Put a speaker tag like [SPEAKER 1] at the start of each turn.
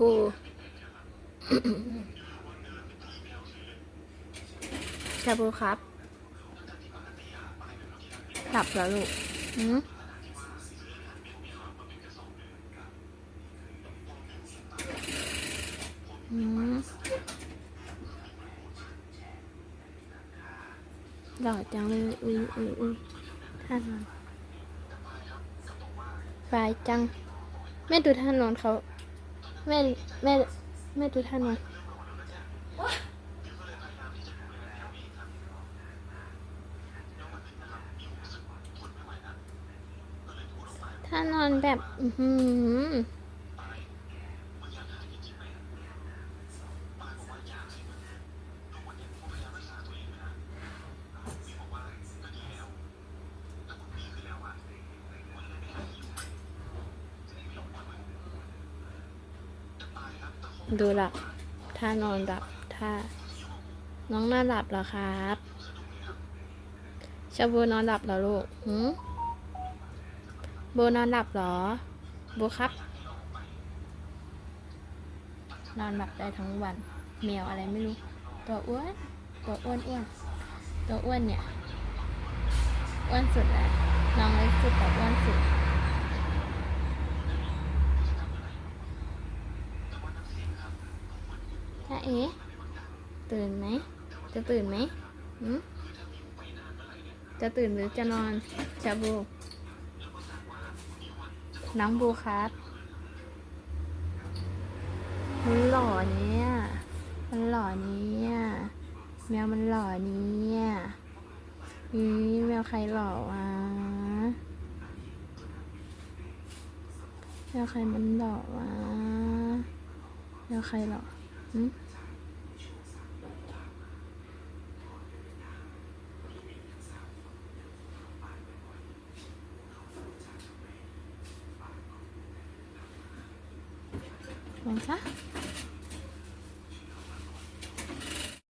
[SPEAKER 1] บู ชาบูครับ หลับแล้วลูกหืมหืมหล่อจังเลยอุ้ยอุ้ยอุ้ยท่านอนบายจัง แม่ดูท่านอนเขา แม่แม่แม่ดูท่านอยถ้านอนแบบ อือหือ ดูหลับถ้านอนหลับถ้าน้องน่าหลับเหรอครับชาบูนอนหลับเหรอลูกหืมโบนอนหลับเหรอโบครับ นอนหลับได้ทั้งวันแมวอะไรไม่รู้ ตัวอ้วนตัวอ้วนอ้วนตัวอ้วนเนี่ย อ้วนสุดแล้วน้องเล็กสุดแต่อ้วนสุด้าเอ๋ตื่นไหม จะตื่นไหมหืมจะตื่นหรือจะนอนชาบู น้องบูครับมันหล่อเนี่ย มันหล่อเนี่ย แมวมันหล่อเนี่ยอีแมวใครหล่อวะแมวใครมันหล่อวะแมวใครหล่อ หึลองซะ